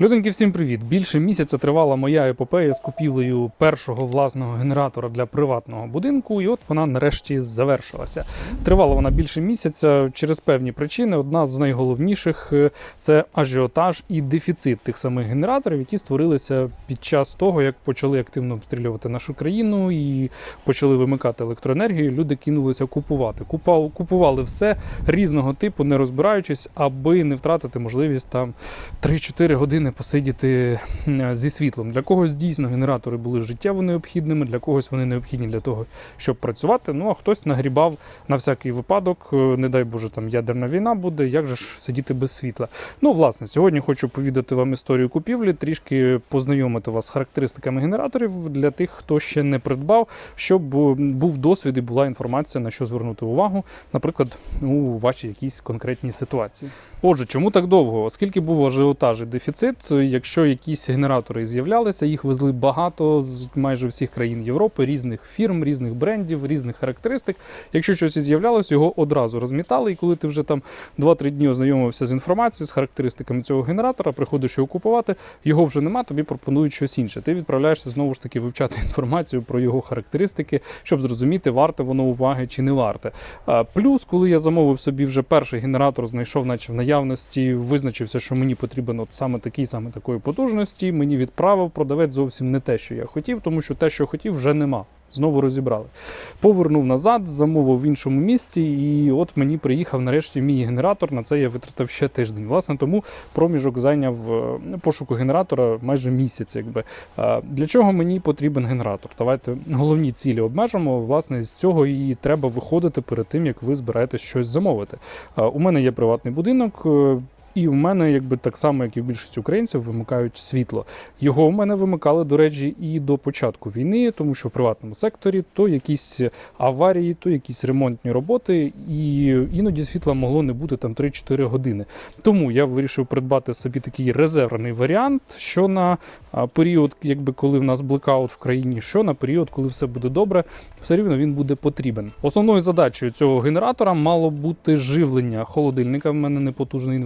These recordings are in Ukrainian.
Люденьки, всім привіт! Більше місяця тривала моя епопея з купівлею першого власного генератора для приватного будинку, і от вона нарешті завершилася. Тривала вона більше місяця через певні причини. Одна з найголовніших е, це ажіотаж і дефіцит тих самих генераторів, які створилися під час того, як почали активно обстрілювати нашу країну і почали вимикати електроенергію. Люди кинулися купувати. Купували все різного типу, не розбираючись, аби не втратити можливість там 3-4 години посидіти зі світлом. Для когось дійсно генератори були життєво необхідними, для когось вони необхідні для того, щоб працювати. Ну а хтось нагрібав на всякий випадок, е, не дай Боже, там ядерна війна буде, як же ж сидіти без світла. Ну, власне, сьогодні хочу повідати вам історію купівлі, трішки познайомити вас з характеристиками генераторів для тих, хто ще не придбав, щоб е, був досвід і була інформація, на що звернути увагу, наприклад, у вашій якійсь конкретній ситуації. Отже, чому так довго? Оскільки був ажіотаж і дефіцит, якщо якісь генератори з'являлися, їх везли багато з майже всіх країн Європи, різних фірм, різних брендів, різних характеристик. Якщо щось і з'являлось, його одразу розмітали. І коли ти вже там 2-3 дні ознайомився з інформацією, з характеристиками цього генератора, приходиш його купувати, його вже нема, тобі пропонують щось інше. Ти відправляєшся знову ж таки вивчати інформацію про його характеристики, щоб зрозуміти, варте воно уваги чи не варте. Плюс, коли я замовив собі вже перший генератор, знайшов, наче в наявності, визначився, що мені потрібен от саме такий, саме такої потужності. Мені відправив продавець зовсім не те, що я хотів, тому що те, що хотів, вже нема. Знову розібрали. Повернув назад, замовив в іншому місці, і от мені приїхав нарешті мій генератор. На це я витратив ще тиждень. Власне, тому проміжок зайняв е, пошуку генератора майже місяць. Якби Е, для чого мені потрібен генератор? Давайте головні цілі обмежимо. Власне, з цього і треба виходити перед тим, як ви збираєтесь щось замовити. Е, У мене є приватний будинок. І в мене, якби так само, як і в більшості українців, вимикають світло. Його в мене вимикали, до речі, і до початку війни, тому що в приватному секторі то якісь аварії, то якісь ремонтні роботи, і іноді світла могло не бути там 3-4 години. Тому я вирішив придбати собі такий резервний варіант, що на період, якби коли в нас блекаут в країні, що на період, коли все буде добре, все рівно він буде потрібен. Основною задачею цього генератора мало бути живлення холодильника. В мене непотужний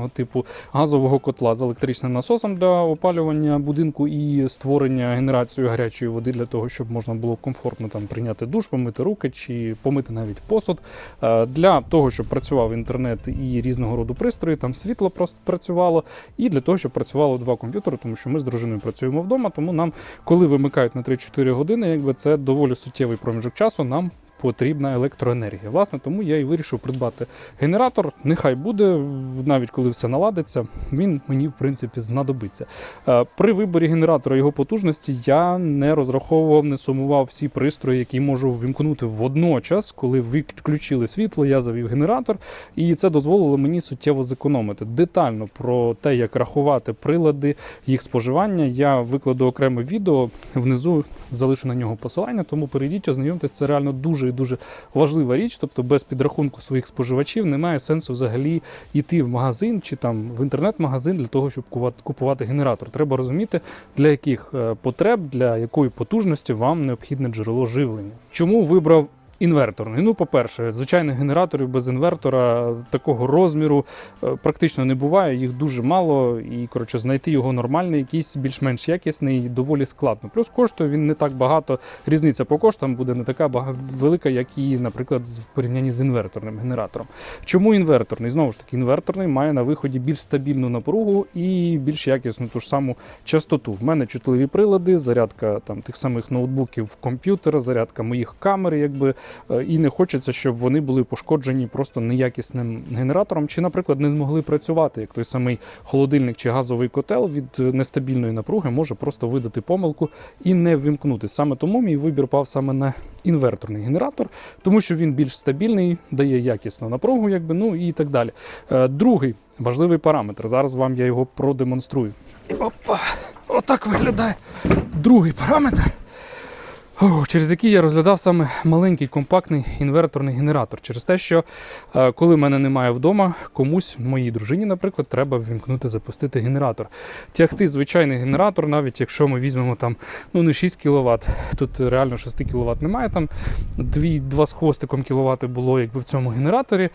інверторного типу газового котла з електричним насосом для опалювання будинку і створення генерації гарячої води для того, щоб можна було комфортно там прийняти душ, помити руки чи помити навіть посуд. Е, Для того, щоб працював інтернет і різного роду пристрої, там світло просто працювало, і для того, щоб працювало два комп'ютери, тому що ми з дружиною працюємо вдома. Тому нам, коли вимикають на 3-4 години, якби це доволі суттєвий проміжок часу. Нам потрібна електроенергія. Власне, тому я і вирішив придбати генератор. Нехай буде, навіть коли все наладиться, він мені в принципі знадобиться. Е, При виборі генератора його потужності я не розраховував, не сумував всі пристрої, які можу ввімкнути водночас, коли відключили світло, я завів генератор, і це дозволило мені суттєво зекономити. Детально про те, як рахувати прилади, їх споживання, я викладу окреме відео. Внизу залишу на нього посилання, тому перейдіть, ознайомтесь, це реально дуже і дуже важлива річ. Тобто без підрахунку своїх споживачів немає сенсу взагалі йти в магазин чи там в інтернет-магазин для того, щоб купувати генератор. Треба розуміти, для яких е, потреб, для якої потужності вам необхідне джерело живлення. Чому вибрав Інверторний. Ну, по-перше, звичайних генераторів без інвертора такого розміру е, практично не буває, їх дуже мало, і коротше, знайти його нормальний, якийсь більш-менш якісний, доволі складно. Плюс коштує він не так багато. Різниця по коштам буде не така велика, як і, наприклад, в порівнянні з інверторним генератором. Чому інверторний? Знову ж таки, інверторний має на виході більш стабільну напругу і більш якісну ту ж саму частоту. В мене чутливі прилади, зарядка там тих самих ноутбуків комп'ютера, зарядка моїх камер, якби і не хочеться, щоб вони були пошкоджені просто неякісним генератором, чи, наприклад, не змогли працювати, як той самий холодильник чи газовий котел від е, нестабільної напруги може просто видати помилку і не ввімкнути. Саме тому мій вибір пав саме на інверторний генератор, тому що він більш стабільний, дає якісну напругу, якби ну і так далі. Е, Другий важливий параметр. Зараз вам я його продемонструю. Опа, отак виглядає другий параметр. Через який я розглядав саме маленький компактний інверторний генератор. Через те, що е, коли мене немає вдома, комусь, моїй дружині, наприклад, треба ввімкнути, запустити генератор. Тягти звичайний генератор, навіть якщо ми візьмемо там ну не 6 кВт, тут реально 6 кВт немає, там 2, 2 з хвостиком кВт було якби в цьому генераторі.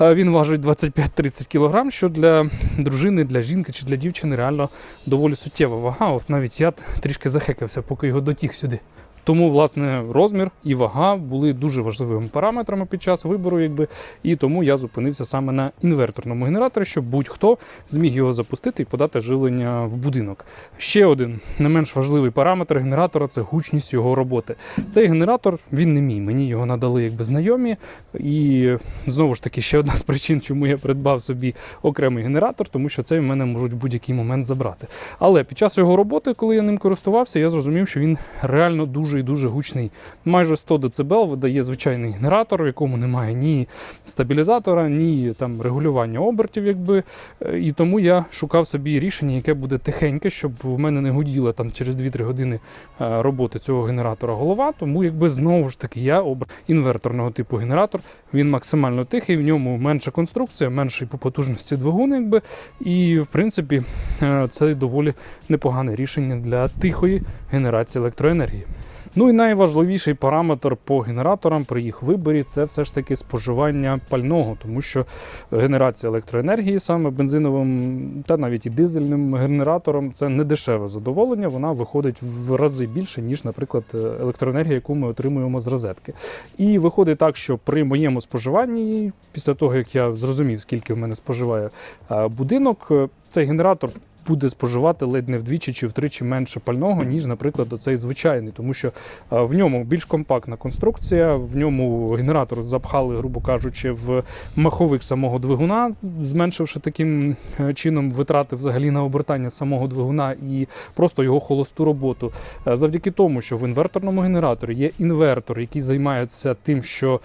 Е, Він важить 25-30 кг, що для дружини, для жінки чи для дівчини реально доволі суттєва вага. От навіть я трішки захекався, поки його дотіг сюди. Тому, власне, розмір і вага були дуже важливими параметрами під час вибору, якби, і тому я зупинився саме на інверторному генераторі, щоб будь-хто зміг його запустити і подати живлення в будинок. Ще один не менш важливий параметр генератора це гучність його роботи. Цей генератор він не мій. Мені його надали якби знайомі. І знову ж таки, ще одна з причин, чому я придбав собі окремий генератор, тому що цей в мене можуть в будь-який момент забрати. Але під час його роботи, коли я ним користувався, я зрозумів, що він реально дуже і дуже гучний. Майже 100 дБ видає звичайний генератор, в якому немає ні стабілізатора, ні там регулювання обертів, якби. Е, І тому я шукав собі рішення, яке буде тихеньке, щоб в мене не гуділа там через 2-3 години е, роботи цього генератора голова. Тому якби знову ж таки я обрав інверторного типу генератор. Він максимально тихий, в ньому менша конструкція, менший по потужності двигун, якби. І в принципі е, це доволі непогане рішення для тихої генерації електроенергії. Ну і найважливіший параметр по генераторам при їх виборі це все ж таки споживання пального, тому що генерація електроенергії саме бензиновим та навіть і дизельним генератором це не дешеве задоволення. Вона виходить в рази більше, ніж, наприклад, електроенергія, яку ми отримуємо з розетки. І виходить так, що при моєму споживанні, після того як я зрозумів, скільки в мене споживає будинок, цей генератор буде споживати ледь не вдвічі чи втричі менше пального, ніж, наприклад, оцей звичайний, тому що е, в ньому більш компактна конструкція, в ньому генератор запхали, грубо кажучи, в маховик самого двигуна, зменшивши таким е, чином витрати взагалі на обертання самого двигуна і просто його холосту роботу. Е, Завдяки тому, що в інверторному генераторі є інвертор, який займається тим, що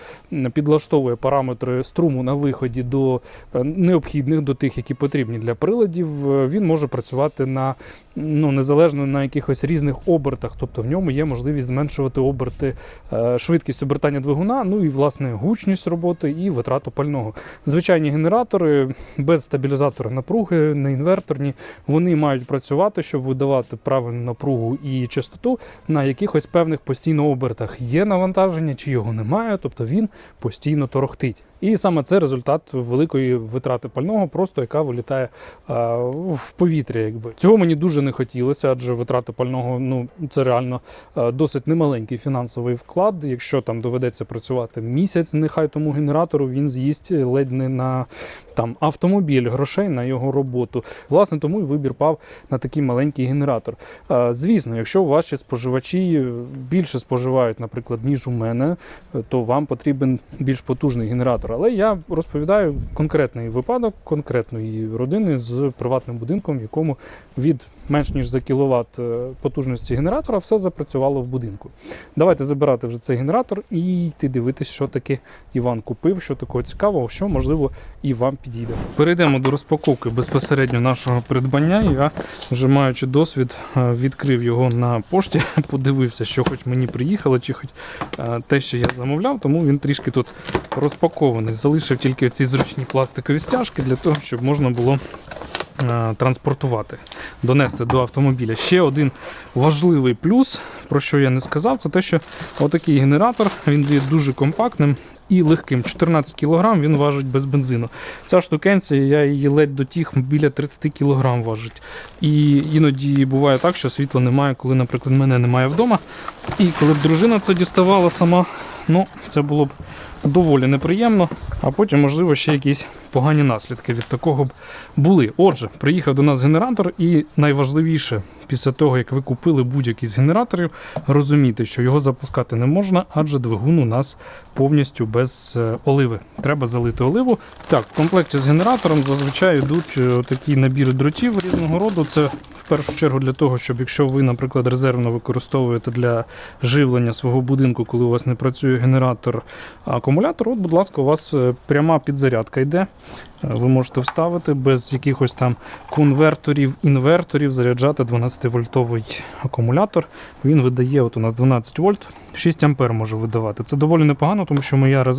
підлаштовує параметри струму на виході до необхідних, до тих, які потрібні для приладів, він може працювати на ну незалежно на якихось різних обертах. Тобто в ньому є можливість зменшувати оберти, е, швидкість обертання двигуна, ну і власне гучність роботи і витрату пального. Звичайні генератори без стабілізатора напруги, не інверторні, вони мають працювати, щоб видавати правильну напругу і частоту на якихось певних постійно обертах. Є навантаження чи його немає, тобто він постійно торохтить. І саме це результат великої витрати пального, просто яка вилітає а, в повітря. Якби цього мені дуже не хотілося, адже витрата пального ну це реально досить немаленький фінансовий вклад. Якщо там доведеться працювати місяць, нехай тому генератору він з'їсть ледь не на там автомобіль грошей на його роботу. Власне, тому і вибір пав на такий маленький генератор. А, Звісно, якщо ваші споживачі більше споживають, наприклад, ніж у мене, то вам потрібен більш потужний генератор. Але я розповідаю конкретний випадок конкретної родини з приватним будинком, в якому від менш ніж за кіловат е, потужності генератора все запрацювало в будинку. Давайте забирати вже цей генератор і йти дивитись, що таке Іван купив, що такого цікавого, що можливо і вам підійде. Перейдемо до розпаковки безпосередньо нашого придбання. Я вже маючи досвід, е, відкрив його на пошті, подивився, що хоч мені приїхало, чи хоч е, те, що я замовляв, тому він трішки тут розпакований. Залишив тільки ці зручні пластикові стяжки для того, щоб можна було транспортувати, донести до автомобіля. Ще один важливий плюс, про що я не сказав, це те, що отакий генератор він є дуже компактним. І легким 14 кг він важить без бензину. Ця штукенція, я її ледь дотіг біля 30 кг важить. І іноді буває так, що світла немає, коли, наприклад, мене немає вдома. І коли б дружина це діставала сама, ну це було б доволі неприємно, а потім, можливо, ще якісь погані наслідки від такого б були. Отже, приїхав до нас генератор, і найважливіше, після того, як ви купили будь-який з генераторів, розумійте, що його запускати не можна, адже двигун у нас повністю без е, оливи. Треба залити оливу. Так, в комплекті з генератором зазвичай йдуть е, такі набіри дротів різного роду. Це першу чергу для того, щоб якщо ви, наприклад, резервно використовуєте для живлення свого будинку, коли у вас не працює генератор, акумулятор, от, будь ласка, у вас е, пряма підзарядка йде. Ви можете вставити без якихось там конверторів, інверторів, заряджати 12-вольтовий акумулятор. Він видає, от у нас 12 вольт, 6 ампер може видавати. Це доволі непогано, тому що моя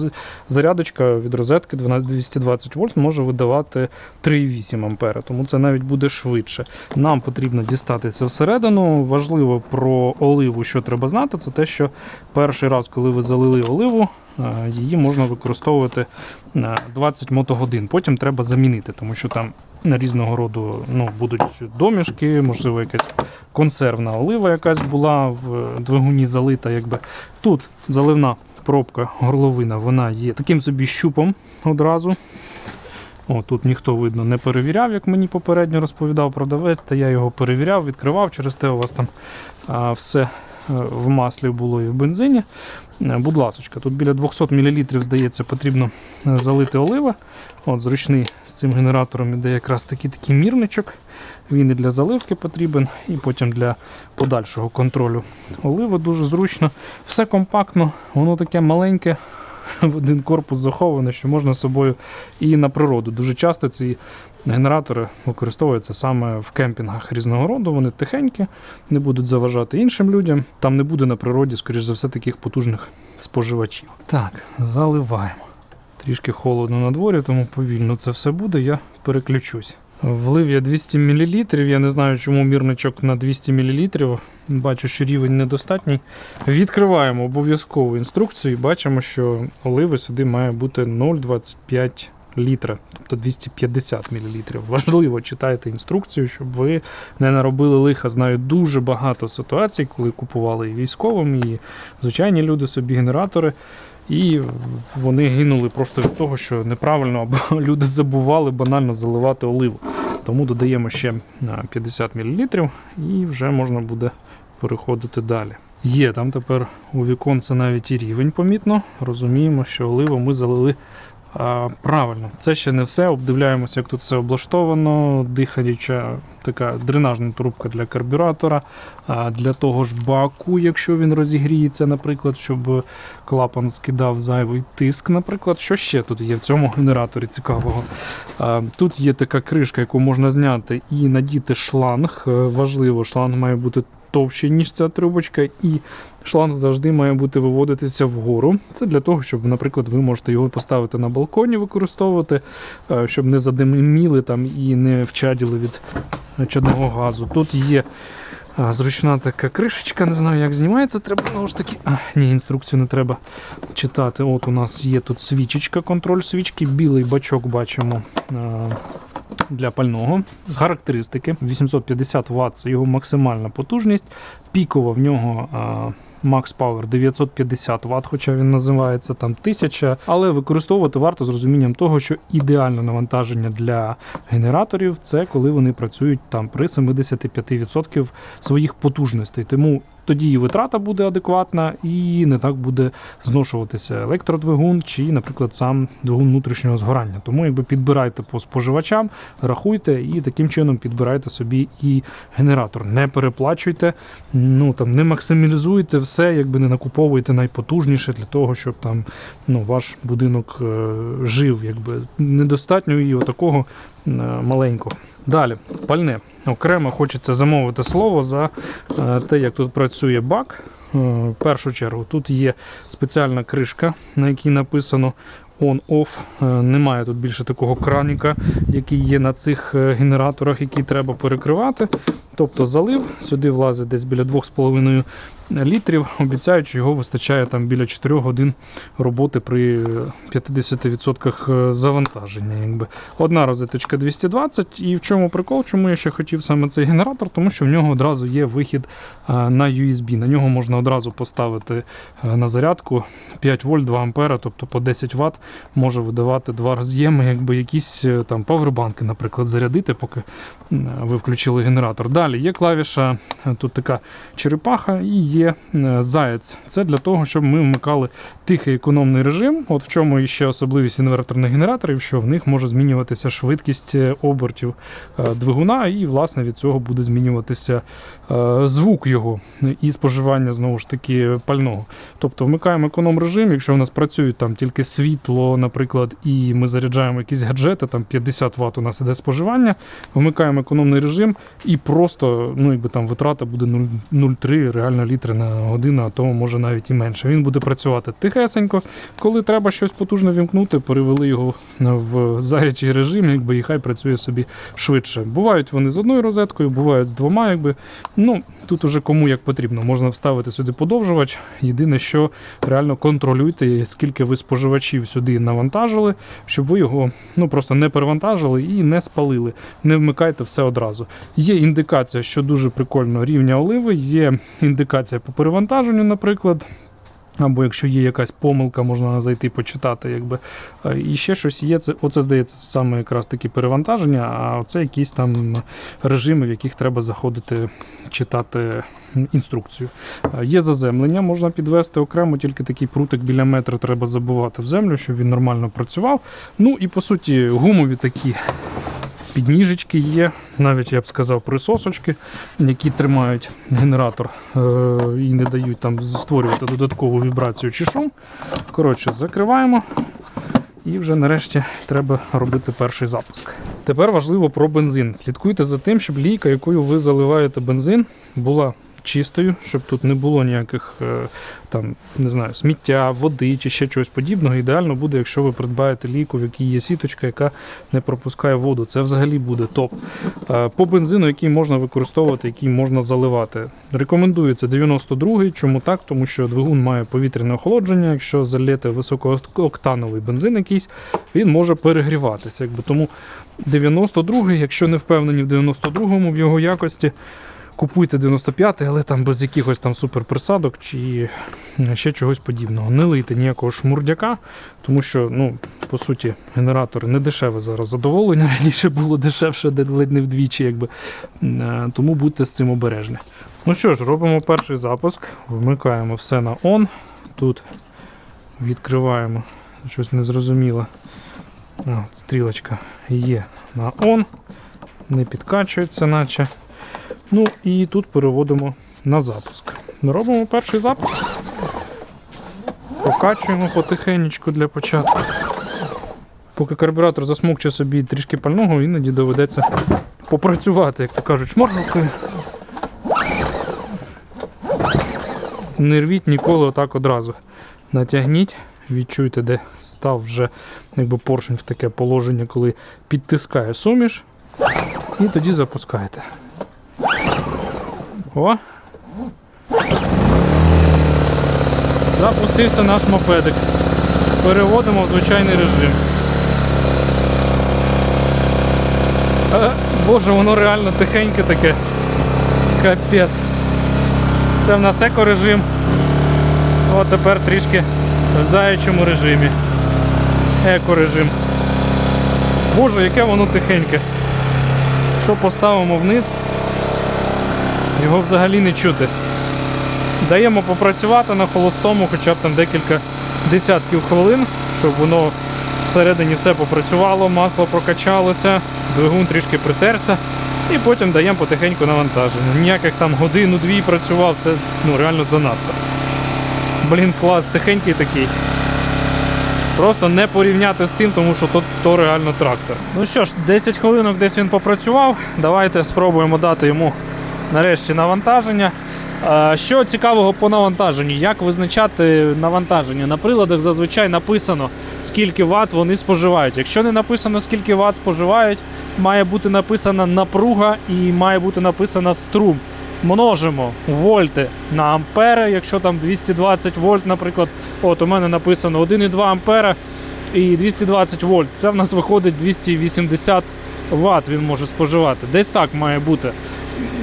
зарядочка від розетки 12 220 вольт може видавати 3,8 ампера, тому це навіть буде швидше. Нам потрібно дістатися всередину. Важливо про оливу, що треба знати, це те, що перший раз, коли ви залили оливу, е, її можна використовувати на 20 мотогодин. Потім треба замінити, тому що там на різного роду ну, будуть домішки, можливо, якась консервна олива якась була в двигуні залита. Якби. Тут заливна пробка, горловина, вона є таким собі щупом одразу. О, тут ніхто, видно, не перевіряв, як мені попередньо розповідав продавець, та я його перевіряв, відкривав. Через те у вас там а, все е, в маслі було і в бензині. Е, Будь ласочка, тут біля 200 мл, здається, потрібно е, залити олива. От, зручний з цим генератором іде якраз такий такий мірничок. Він і для заливки потрібен, і потім для подальшого контролю оливи дуже зручно. Все компактно, воно таке маленьке, в один корпус заховане, що можна з собою і на природу. Дуже часто ці генератори використовуються саме в кемпінгах різного роду. Вони тихенькі, не будуть заважати іншим людям. Там не буде на природі, скоріш за все, таких потужних споживачів. Так, заливаємо. Трішки холодно на дворі, тому повільно це все буде. Я переключусь. Влив я 200 мл. Я не знаю, чому мірничок на 200 мл. Бачу, що рівень недостатній. Відкриваємо обов'язкову інструкцію і бачимо, що оливи сюди має бути 0,25 літра, тобто 250 мл. Важливо читайте інструкцію, щоб ви не наробили лиха. Знаю дуже багато ситуацій, коли купували військовим, і звичайні люди собі генератори. І вони гинули просто від того, що неправильно або люди забували банально заливати оливу. Тому додаємо ще 50 мл і вже можна буде переходити далі. Є там тепер у віконце навіть і рівень помітно. Розуміємо, що оливу ми залили правильно. Це ще не все. Обдивляємося, як тут все облаштовано. Дихаюча така дренажна трубка для карбюратора. А для того ж баку, якщо він розігріється, наприклад, щоб клапан скидав зайвий тиск, наприклад. Що ще тут є в цьому генераторі цікавого? А, Тут є така кришка, яку можна зняти і надіти шланг. Е, Важливо, шланг має бути товщий, ніж ця трубочка, і шланг завжди має бути виводитися вгору. Це для того, щоб, наприклад, ви можете його поставити на балконі, використовувати, е, щоб не задиміли там і не вчаділи від чадного газу. Тут є зручна така кришечка, не знаю, як знімається. Треба знову ж таки. А, ні, інструкцію не треба читати. От у нас є тут свічечка, контроль свічки, білий бачок бачимо. Для пального характеристики 850 Вт це його максимальна потужність. Пікова в нього а, Max Power 950 Вт, хоча він називається там 1000, але використовувати варто з розумінням того, що ідеальне навантаження для генераторів це коли вони працюють там при 75% своїх потужностей. Тому тоді і витрата буде адекватна, і не так буде зношуватися електродвигун чи, наприклад, сам двигун внутрішнього згорання. Тому якби підбирайте по споживачам, рахуйте і таким чином підбирайте собі і генератор. Не переплачуйте, ну там не максималізуйте все, якби не накуповуйте найпотужніше для того, щоб там ну, ваш будинок е, жив. Якби недостатньо і отакого е, маленького. Далі, пальне. Окремо хочеться замовити слово за е, те, як тут працює бак. Е, В першу чергу тут є спеціальна кришка, на якій написано on-off. Е, Немає тут більше такого краніка, який є на цих генераторах, які треба перекривати. Тобто залив, сюди влазить десь біля 2,5 літрів. Обіцяють, що його вистачає там біля 4 годин роботи при е, 50% завантаження. Якби. Одна розеточка 220. І в чому прикол, чому я ще хотів саме цей генератор, тому що в нього одразу є вихід на USB. На нього можна одразу поставити на зарядку 5 вольт 2 ампера, тобто по 10 Вт може видавати два роз'єми, якби якісь е, там павербанки, наприклад, зарядити, поки ви включили генератор. Далі є клавіша, е, тут така черепаха, і є е, заяць. Це для того, щоб ми вмикали тихий економний режим. От в чому іще особливість інверторних генераторів, що в них може змінюватися швидкість е, обертів е, двигуна, і власне від цього буде змінюватися звук його і споживання знову ж таки пального. Тобто вмикаємо економ режим, якщо в нас працює там тільки світло, наприклад, і ми заряджаємо якісь гаджети, там 50 Вт у нас іде споживання, вмикаємо економний режим і просто ну, якби там витрата буде 0,3 реально літри на годину, а то може навіть і менше. Він буде працювати тихесенько. Коли треба щось потужно вімкнути, перевели його в заячий режим, якби і хай працює собі швидше. Бувають вони з одною розеткою, бувають з двома, якби. Ну, тут уже кому як потрібно. Можна вставити сюди подовжувач. Єдине, що реально контролюйте, скільки ви споживачів сюди навантажили, щоб ви його ну, просто не перевантажили і не спалили. Не вмикайте все одразу. Є індикація, що дуже прикольно рівня оливи, є індикація по перевантаженню, наприклад. Або якщо є якась помилка, можна зайти почитати. Якби. Е, І ще щось є. Це, оце здається саме якраз таки перевантаження, а це якісь там режими, в яких треба заходити читати інструкцію. Е, Є заземлення, можна підвести окремо, тільки такий прутик біля метра треба забувати в землю, щоб він нормально працював. Ну і по суті, гумові такі підніжечки є, навіть я б сказав, присосочки, які тримають генератор е- і не дають там створювати додаткову вібрацію чи шум. Коротше, закриваємо. І вже нарешті треба робити перший запуск. Тепер важливо про бензин. Слідкуйте за тим, щоб лійка, якою ви заливаєте бензин, була чистою, щоб тут не було ніяких е, там, не знаю, сміття, води чи ще чогось подібного. Ідеально буде, якщо ви придбаєте лійку, в якій є сіточка, яка не пропускає воду. Це взагалі буде топ. Е, По бензину, який можна використовувати, який можна заливати. Рекомендується 92-й. Чому так? Тому що двигун має повітряне охолодження. Якщо заліти високооктановий бензин якийсь, він може перегріватися. Якби. Тому 92-й, якщо не впевнені в 92-му в його якості. Купуйте 95-й, але там без якихось там суперприсадок чи ще чогось подібного. Не лийте ніякого шмурдяка, тому що, ну, по суті, генератор не дешеве зараз задоволення. Раніше було дешевше, де ледь не вдвічі, якби. Е, Тому будьте з цим обережні. Ну що ж, робимо перший запуск, вмикаємо все на on. Тут відкриваємо щось незрозуміле. Стрілочка є на on, не підкачується, наче. Ну і тут переводимо на запуск. Робимо перший запуск. Покачуємо потихенечку для початку. Поки карбюратор засмокче собі трішки пального, іноді доведеться попрацювати, як то кажуть, шморгалкою. Не рвіть ніколи отак одразу. Натягніть, відчуйте, де став вже якби поршень в таке положення, коли підтискає суміш. І тоді запускаєте. О! Запустився наш мопедик. Переводимо в звичайний режим. Е, Боже, воно реально тихеньке таке. Капець. Це в нас екорежим. О, тепер трішки в заячому режимі. Екорежим. Боже, яке воно тихеньке. Якщо поставимо вниз, його взагалі не чути. Даємо попрацювати на холостому хоча б там декілька десятків хвилин, щоб воно всередині все попрацювало, масло прокачалося, двигун трішки притерся. І потім даємо потихеньку навантаження. Ніяких там годину-дві працював, це ну, реально занадто. Блін, клас, тихенький такий. Просто не порівняти з тим, тому що то, то реально трактор. Ну що ж, 10 хвилинок десь він попрацював. Давайте спробуємо дати йому нарешті навантаження. Що цікавого по навантаженню? Як визначати навантаження? На приладах зазвичай написано, скільки ват вони споживають. Якщо не написано, скільки ват споживають, має бути написана напруга і має бути написана струм. Множимо вольти на ампери, якщо там 220 вольт, наприклад, от у мене написано 1,2 ампера і 220 вольт. Це в нас виходить 280 Вт він може споживати. Десь так має бути.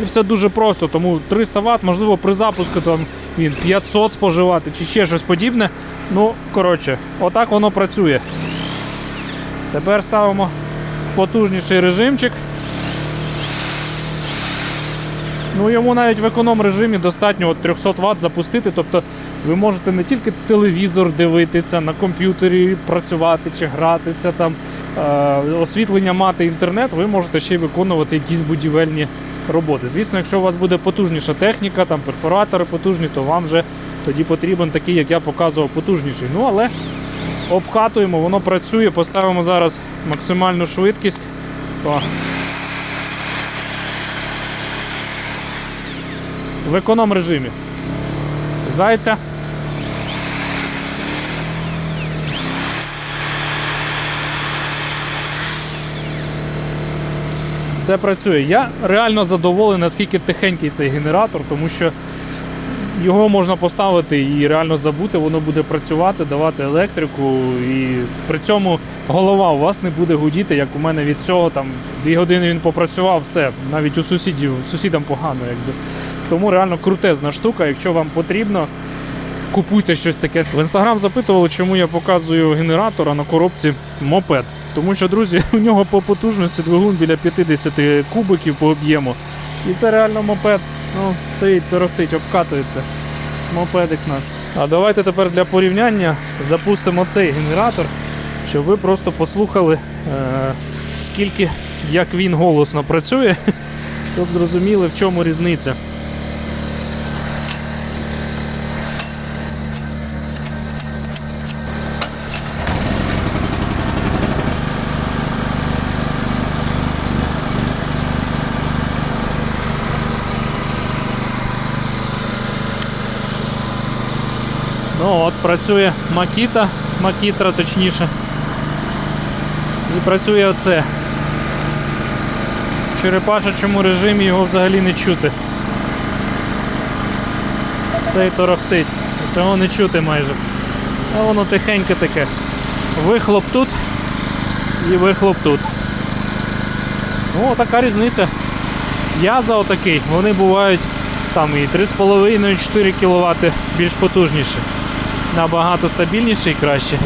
Все дуже просто, тому 300 Вт, можливо, при запуску там він 500 споживати чи ще щось подібне. Ну, коротше, отак воно працює. Тепер ставимо потужніший режимчик. Ну йому навіть в економ режимі достатньо от 300 Вт запустити. Тобто ви можете не тільки телевізор дивитися, на комп'ютері працювати чи гратися там, освітлення мати інтернет, ви можете ще й виконувати якісь будівельні роботи. Звісно, якщо у вас буде потужніша техніка, там перфоратори потужні, то вам вже тоді потрібен такий, як я показував, потужніший. Ну але обкатуємо, воно працює, поставимо зараз максимальну швидкість. В економ режимі. Зайця. Все працює. Я реально задоволений, наскільки тихенький цей генератор, тому що його можна поставити і реально забути, воно буде працювати, давати електрику, і при цьому голова у вас не буде гудіти, як у мене від цього. Там дві години він попрацював, все, навіть у сусідів, сусідам погано, якби. Тому реально крутезна штука. Якщо вам потрібно, купуйте щось таке. В інстаграм запитували, чому я показую генератор, а на коробці мопед. Тому що, друзі, у нього по потужності двигун біля 50 кубиків по об'єму. І це реально мопед. Ну, стоїть, торохтить, обкатується. Мопедик наш. А давайте тепер для порівняння запустимо цей генератор, щоб ви просто послухали, е- скільки як він голосно працює, щоб зрозуміли, в чому різниця. Ну от працює Макіта, Макітра точніше. І працює оце. В черепашечому режимі його взагалі не чути. Цей торохтить. Цього не чути майже. А воно тихеньке таке. Вихлоп тут і вихлоп тут. Ну, така різниця. Я за отакий. Вони бувають там і 3,5-4 кВт більш потужніші. Набагато стабільніше і краще.